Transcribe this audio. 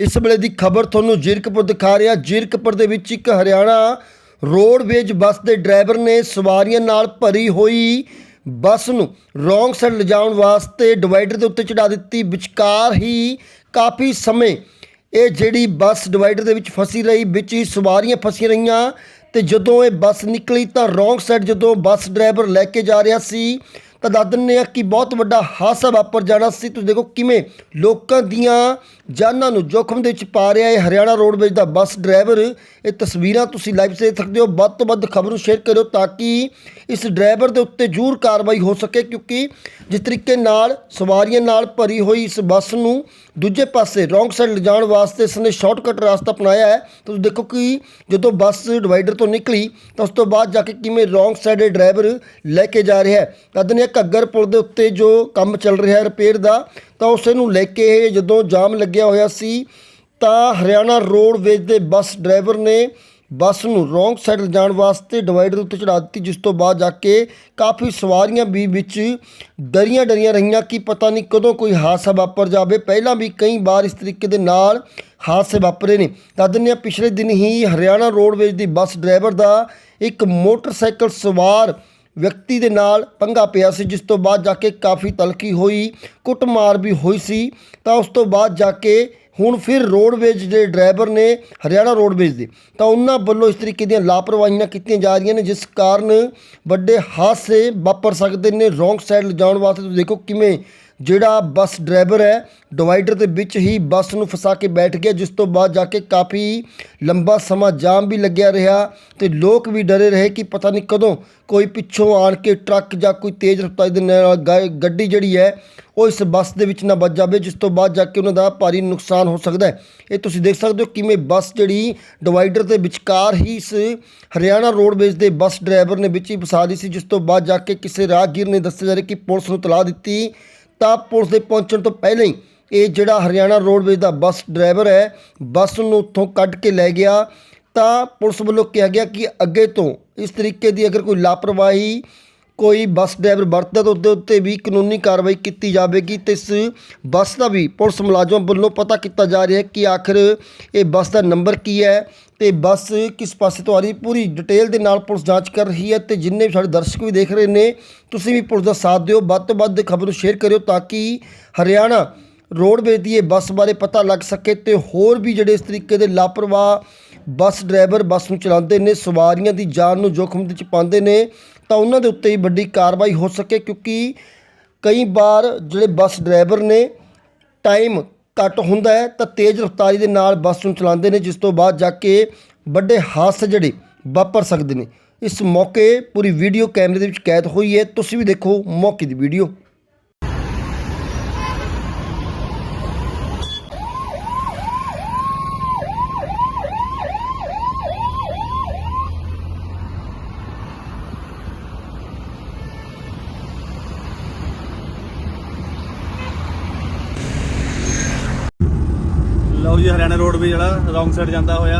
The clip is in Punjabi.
ਇਸ ਵੇਲੇ ਦੀ ਖਬਰ ਤੁਹਾਨੂੰ ਜੀਰਕਪੁਰ ਦਿਖਾ ਰਿਹਾ। ਜੀਰਕਪੁਰ ਦੇ ਵਿੱਚ ਇੱਕ ਹਰਿਆਣਾ ਰੋਡਵੇਜ ਬੱਸ ਦੇ ਡਰਾਈਵਰ ਨੇ ਸਵਾਰੀਆਂ ਨਾਲ ਭਰੀ ਹੋਈ ਬੱਸ ਨੂੰ ਰੋਂਗ ਸਾਈਡ ਲਿਜਾਉਣ ਵਾਸਤੇ ਡਿਵਾਈਡਰ ਦੇ ਉੱਤੇ ਚੜਾ ਦਿੱਤੀ। ਵਿਚਕਾਰ ਹੀ ਕਾਫੀ ਸਮੇਂ ਇਹ ਜਿਹੜੀ ਬੱਸ ਡਿਵਾਈਡਰ ਦੇ ਵਿੱਚ ਫਸੀ ਰਹੀ, ਵਿੱਚ ਹੀ ਸਵਾਰੀਆਂ ਫਸੀਆਂ ਰਹੀਆਂ ਤੇ ਜਦੋਂ ਇਹ ਬੱਸ ਨਿਕਲੀ ਤਾਂ ਰੋਂਗ ਸਾਈਡ ਜਦੋਂ ਬੱਸ ਡਰਾਈਵਰ ਲੈ ਕੇ ਜਾ ਰਿਹਾ ਸੀ ਤਾਂ ਦੱਸ ਦਿੰਦੇ ਆ ਕਿ ਬਹੁਤ ਵੱਡਾ ਹਾਦਸਾ ਵਾਪਰ ਜਾਣਾ ਸੀ। ਤੁਸੀਂ ਦੇਖੋ ਕਿਵੇਂ ਲੋਕਾਂ ਦੀਆਂ ਜਾਨਾਂ ਨੂੰ ਜੋਖਮ ਦੇ ਵਿੱਚ ਪਾ ਰਿਹਾ ਹੈ ਹਰਿਆਣਾ ਰੋਡਵੇਜ਼ ਦਾ ਬੱਸ ਡਰਾਈਵਰ। ਇਹ ਤਸਵੀਰਾਂ ਤੁਸੀਂ ਲਾਈਵ ਦੇਖ ਸਕਦੇ ਹੋ। ਵੱਧ ਤੋਂ ਵੱਧ ਖਬਰ ਨੂੰ ਸ਼ੇਅਰ ਕਰਿਓ ਤਾਂ ਕਿ ਇਸ ਡਰਾਈਵਰ ਦੇ ਉੱਤੇ ਜ਼ਰੂਰ ਕਾਰਵਾਈ ਹੋ ਸਕੇ ਕਿਉਂਕਿ ਜਿਸ ਤਰੀਕੇ ਨਾਲ, ਸਵਾਰੀਆਂ ਨਾਲ ਭਰੀ ਹੋਈ ਇਸ ਬੱਸ ਨੂੰ ਦੂਜੇ ਪਾਸੇ ਰੋਂਗ ਸਾਈਡ ਲਿਜਾਣ ਵਾਸਤੇ ਇਸਨੇ ਸ਼ਾਰਟਕਟ ਰਸਤਾ ਅਪਣਾਇਆ ਹੈ। ਤੁਸੀਂ ਦੇਖੋ ਕਿ ਜਦੋਂ ਬੱਸ ਡਿਵਾਈਡਰ ਤੋਂ ਨਿਕਲੀ ਤਾਂ ਉਸ ਤੋਂ ਬਾਅਦ ਜਾ ਕੇ ਕਿਵੇਂ ਰੋਂਗ ਸਾਈਡ ਇਹ ਡਰਾਈਵਰ ਲੈ ਕੇ ਜਾ ਰਿਹਾ ਹੈ। ਨੇ ਘੱਗਰ ਪੁਲ ਦੇ ਉੱਤੇ ਜੋ ਕੰਮ ਚੱਲ ਰਿਹਾ ਹੈ ਰਿਪੇਅਰ ਦਾ, ਤਾਂ ਉਸੇ ਨੂੰ ਲੈ ਕੇ ਇਹ ਜਦੋਂ ਜਾਮ ਲੱਗਿਆ ਹੋਇਆ ਸੀ, ਤਾਂ ਹਰਿਆਣਾ ਰੋਡਵੇਜ਼ ਦੇ ਬੱਸ ਡਰਾਈਵਰ ਨੇ ਬੱਸ ਨੂੰ ਰੋਂਗ ਸਾਈਡ ਲਿਜਾਣ ਵਾਸਤੇ ਡਿਵਾਈਡਰ ਉੱਤੇ ਚੜਾ ਦਿੱਤੀ, ਜਿਸ ਤੋਂ ਬਾਅਦ ਜਾ ਕੇ ਕਾਫੀ ਸਵਾਰੀਆਂ ਵੀ ਵਿੱਚ ਡਰੀਆਂ ਡਰੀਆਂ ਰਹੀਆਂ ਕਿ ਪਤਾ ਨਹੀਂ ਕਦੋਂ ਕੋਈ ਹਾਦਸਾ ਵਾਪਰ ਜਾਵੇ। ਪਹਿਲਾਂ ਵੀ ਕਈ ਵਾਰ ਇਸ ਤਰੀਕੇ ਦੇ ਨਾਲ ਹਾਦਸੇ ਵਾਪਰੇ ਨੇ। ਦੱਸ ਦਿੰਦੇ ਹਾਂ, ਪਿਛਲੇ ਦਿਨ ਹੀ ਹਰਿਆਣਾ ਰੋਡਵੇਜ਼ ਦੀ ਬੱਸ ਡਰਾਈਵਰ ਦਾ ਇੱਕ ਮੋਟਰਸਾਈਕਲ ਸਵਾਰ ਵਿਅਕਤੀ ਦੇ ਨਾਲ ਪੰਗਾ ਪਿਆ ਸੀ, ਜਿਸ ਤੋਂ ਬਾਅਦ ਜਾ ਕੇ ਕਾਫੀ ਤਲਖੀ ਹੋਈ, ਕੁੱਟਮਾਰ ਵੀ ਹੋਈ ਸੀ। ਤਾਂ ਉਸ ਤੋਂ ਬਾਅਦ ਜਾ ਕੇ ਹੁਣ ਫਿਰ ਰੋਡਵੇਜ ਦੇ ਡਰਾਈਵਰ ਨੇ, ਹਰਿਆਣਾ ਰੋਡਵੇਜ ਦੇ, ਤਾਂ ਉਹਨਾਂ ਵੱਲੋਂ ਇਸ ਤਰੀਕੇ ਦੀਆਂ ਲਾਪਰਵਾਹੀਆਂ ਕੀਤੀਆਂ ਜਾ ਰਹੀਆਂ ਨੇ, ਜਿਸ ਕਾਰਨ ਵੱਡੇ ਹਾਦਸੇ ਵਾਪਰ ਸਕਦੇ ਨੇ, ਰੋਂਗ ਸਾਈਡ ਲਿਜਾਉਣ ਵਾਸਤੇ। ਤੁਸੀਂ ਦੇਖੋ ਕਿਵੇਂ ਜਿਹੜਾ ਬੱਸ ਡਰਾਈਵਰ ਹੈ, ਡਿਵਾਈਡਰ ਦੇ ਵਿੱਚ ਹੀ ਬੱਸ ਨੂੰ ਫਸਾ ਕੇ ਬੈਠ ਗਿਆ, ਜਿਸ ਤੋਂ ਬਾਅਦ ਜਾ ਕੇ ਕਾਫੀ ਲੰਬਾ ਸਮਾਂ ਜਾਮ ਵੀ ਲੱਗਿਆ ਰਿਹਾ ਤੇ ਲੋਕ ਵੀ ਡਰੇ ਰਹੇ ਕਿ ਪਤਾ ਨਹੀਂ ਕਦੋਂ ਕੋਈ ਪਿੱਛੋਂ ਆਣ ਕੇ ਟਰੱਕ ਜਾਂ ਕੋਈ ਤੇਜ਼ ਰਫ਼ਤਾਰ ਦੇ ਨਾਲ ਗੱਡੀ ਜਿਹੜੀ ਹੈ, ਉਹ ਇਸ ਬੱਸ ਦੇ ਵਿੱਚ ਨਾ ਵੱਜ ਜਾਵੇ, ਜਿਸ ਤੋਂ ਬਾਅਦ ਜਾ ਕੇ ਉਹਨਾਂ ਦਾ ਭਾਰੀ ਨੁਕਸਾਨ ਹੋ ਸਕਦਾ ਹੈ। ਇਹ ਤੁਸੀਂ ਦੇਖ ਸਕਦੇ ਹੋ ਕਿਵੇਂ ਬੱਸ ਜਿਹੜੀ ਡਿਵਾਈਡਰ ਦੇ ਵਿਚਕਾਰ ਹੀ ਇਸ ਹਰਿਆਣਾ ਰੋਡਵੇਜ਼ ਦੇ ਬੱਸ ਡਰਾਈਵਰ ਨੇ ਵਿੱਚ ਹੀ ਫਸਾ ਲਈ ਸੀ, ਜਿਸ ਤੋਂ ਬਾਅਦ ਜਾ ਕੇ ਕਿਸੇ ਰਾਹਗੀਰ ਨੇ ਦੱਸਿਆ ਜਾ ਰਿਹਾ ਕਿ ਪੁਲਿਸ ਨੂੰ ਤਲਾਹ ਦਿੱਤੀ ਤਾਂ ਪੁਲਿਸ ਦੇ ਪਹੁੰਚਣ ਤੋਂ ਪਹਿਲਾਂ ਹੀ ਇਹ ਜਿਹੜਾ ਹਰਿਆਣਾ ਰੋਡਵੇਜ਼ ਦਾ ਬੱਸ ਡਰਾਈਵਰ ਹੈ, ਬੱਸ ਨੂੰ ਉੱਥੋਂ ਕੱਢ ਕੇ ਲੈ ਗਿਆ। ਤਾਂ ਪੁਲਿਸ ਵੱਲੋਂ ਕਿਹਾ ਗਿਆ ਕਿ ਅੱਗੇ ਤੋਂ ਇਸ ਤਰੀਕੇ ਦੀ ਅਗਰ ਕੋਈ ਲਾਪਰਵਾਹੀ ਕੋਈ ਬੱਸ ਡਰਾਈਵਰ ਵਰਤਦਾ ਤਾਂ ਉਹਦੇ ਉੱਤੇ ਵੀ ਕਾਨੂੰਨੀ ਕਾਰਵਾਈ ਕੀਤੀ ਜਾਵੇਗੀ ਤੇ ਇਸ ਬੱਸ ਦਾ ਵੀ ਪੁਲਿਸ ਮੁਲਾਜ਼ਮਾਂ ਵੱਲੋਂ ਪਤਾ ਕੀਤਾ ਜਾ ਰਿਹਾ ਹੈ ਕਿ ਆਖਰ ਇਹ ਬੱਸ ਦਾ ਨੰਬਰ ਕੀ ਹੈ ਤੇ ਬੱਸ ਕਿਸ ਪਾਸੇ ਤੋਂ ਆ ਰਹੀ ਪੂਰੀ ਡਿਟੇਲ ਦੇ ਨਾਲ ਪੁਲਿਸ ਜਾਂਚ ਕਰ ਰਹੀ ਹੈ ਤੇ ਜਿੰਨੇ ਵੀ ਸਾਡੇ ਦਰਸ਼ਕ ਵੀ ਦੇਖ ਰਹੇ ਨੇ, ਤੁਸੀਂ ਵੀ ਪੁਲਿਸ ਦਾ ਸਾਥ ਦਿਓ। ਵੱਧ ਤੋਂ ਵੱਧ ਖਬਰ ਨੂੰ ਸ਼ੇਅਰ ਕਰਿਓ ਤਾਂ ਕਿ ਹਰਿਆਣਾ ਰੋਡਵੇਜ਼ ਦੀ ਇਹ ਬੱਸ ਬਾਰੇ ਪਤਾ ਲੱਗ ਸਕੇ ਤੇ ਹੋਰ ਵੀ ਜਿਹੜੇ ਇਸ ਤਰੀਕੇ ਦੇ ਲਾਪਰਵਾਹ ਬੱਸ ਡਰਾਈਵਰ ਬੱਸ ਨੂੰ ਚਲਾਉਂਦੇ ਨੇ, ਸਵਾਰੀਆਂ ਦੀ ਜਾਨ ਨੂੰ ਜੋਖਮ ਵਿੱਚ ਪਾਉਂਦੇ ਨੇ, ਤਾਂ ਉਹਨਾਂ ਦੇ ਉੱਤੇ ਹੀ ਵੱਡੀ ਕਾਰਵਾਈ ਹੋ ਸਕੇ ਕਿਉਂਕਿ ਕਈ ਵਾਰ ਜਿਹੜੇ ਬੱਸ ਡਰਾਈਵਰ ਨੇ, ਟਾਈਮ ਘੱਟ ਹੁੰਦਾ ਹੈ, ਤਾਂ ਤੇਜ਼ ਰਫ਼ਤਾਰੀ ਦੇ ਨਾਲ ਬੱਸ ਨੂੰ ਚਲਾਉਂਦੇ ਨੇ, ਜਿਸ ਤੋਂ ਬਾਅਦ ਜਾ ਕੇ ਵੱਡੇ ਹਾਦਸੇ ਜਿਹੜੇ ਵਾਪਰ ਸਕਦੇ ਨੇ। ਇਸ ਮੌਕੇ ਪੂਰੀ ਵੀਡੀਓ ਕੈਮਰੇ ਦੇ ਵਿੱਚ ਕੈਦ ਹੋਈ ਹੈ। ਤੁਸੀਂ ਵੀ ਦੇਖੋ ਮੌਕੇ ਦੀ ਵੀਡੀਓ। ਲਓ ਜੀ ਹਰਿਆਣਾ ਰੋਡ ਵੀ ਜਿਹੜਾ ਰੌਂਗ ਸਾਈਡ ਜਾਂਦਾ ਹੋਇਆ।